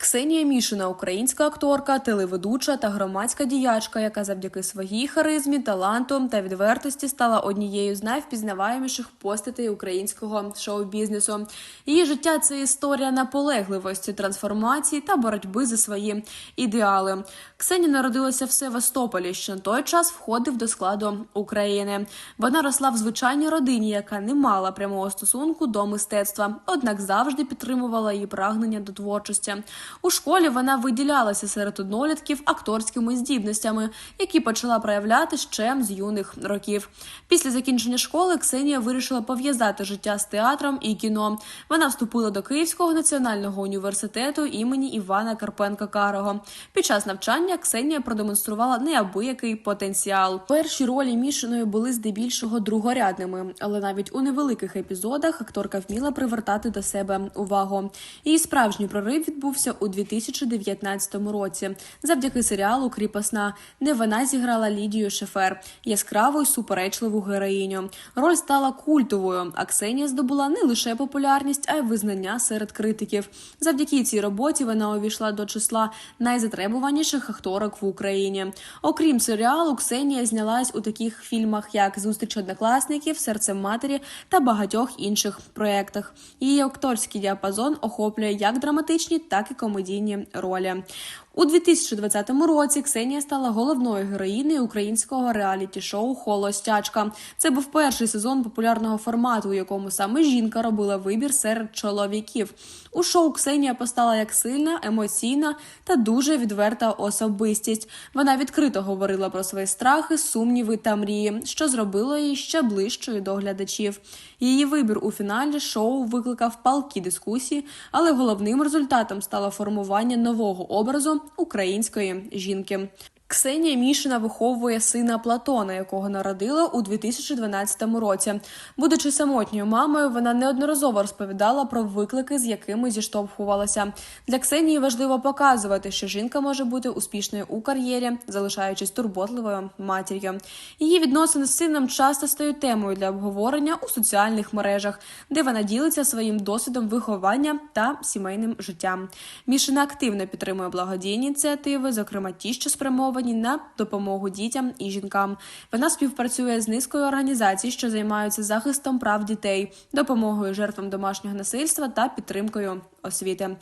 Ксенія Мішина, українська акторка, телеведуча та громадська діячка, яка завдяки своїй харизмі, таланту та відвертості стала однією з найвпізнаваєміших постатей українського шоу-бізнесу. Її життя це історія наполегливості, трансформації та боротьби за свої ідеали. Ксенія народилася в Севастополі, що на той час входив до складу України. Вона росла в звичайній родині, яка не мала прямого стосунку до мистецтва, однак завжди підтримувала її прагнення до творчості. У школі вона виділялася серед однолітків акторськими здібностями, які почала проявляти ще з юних років. Після закінчення школи Ксенія вирішила пов'язати життя з театром і кіно. Вона вступила до Київського національного університету імені Івана Карпенка Карого. Під час навчання Ксенія продемонструвала неабиякий потенціал. Перші ролі мішаної були здебільшого другорядними, але навіть у невеликих епізодах акторка вміла привертати до себе увагу. Її справжній прорив відбувся у 2019 році. Завдяки серіалу Кріпосна, де вона зіграла Лідію Шефер, яскраву й суперечливу героїню. Роль стала культовою. А Ксенія здобула не лише популярність, а й визнання серед критиків. Завдяки цій роботі вона увійшла до числа найзатребуваніших акторок в Україні. Окрім серіалу, Ксенія знялась у таких фільмах, як Зустріч однокласників, Серце матері та багатьох інших проєктах. Її акторський діапазон охоплює як драматичні, так і комедійні ролі. У 2020 році Ксенія стала головною героїнею українського реаліті-шоу Холостячка. Це був перший сезон популярного формату, у якому саме жінка робила вибір серед чоловіків. У шоу Ксенія постала як сильна, емоційна та дуже відверта особистість. Вона відкрито говорила про свої страхи, сумніви та мрії, що зробило її ще ближчою до глядачів. Її вибір у фіналі шоу викликав палкі дискусії, але головним результатом стало формування нового образу української жінки. Ксенія Мішина виховує сина Платона, якого народила у 2012 році. Будучи самотньою мамою, вона неодноразово розповідала про виклики, з якими зіштовхувалася. Для Ксенії важливо показувати, що жінка може бути успішною у кар'єрі, залишаючись турботливою матір'ю. Її відносини з сином часто стають темою для обговорення у соціальних мережах, де вона ділиться своїм досвідом виховання та сімейним життям. Мішина активно підтримує благодійні ініціативи, зокрема ті, що спрямовані на допомогу дітям і жінкам. Вона співпрацює з низкою організацій, що займаються захистом прав дітей, допомогою жертвам домашнього насильства та підтримкою освіти.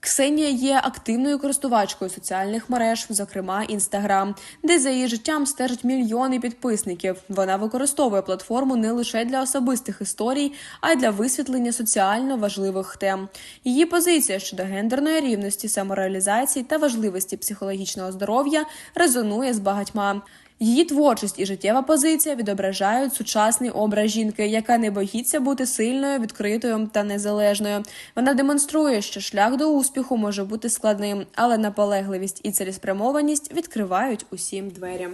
Ксенія є активною користувачкою соціальних мереж, зокрема Інстаграм, де за її життям стежать мільйони підписників. Вона використовує платформу не лише для особистих історій, а й для висвітлення соціально важливих тем. Її позиція щодо гендерної рівності, самореалізації та важливості психологічного здоров'я резонує з багатьма. Її творчість і життєва позиція відображають сучасний образ жінки, яка не боїться бути сильною, відкритою та незалежною. Вона демонструє, що шлях до успіху може бути складним, але наполегливість і цілеспрямованість відкривають усім двері.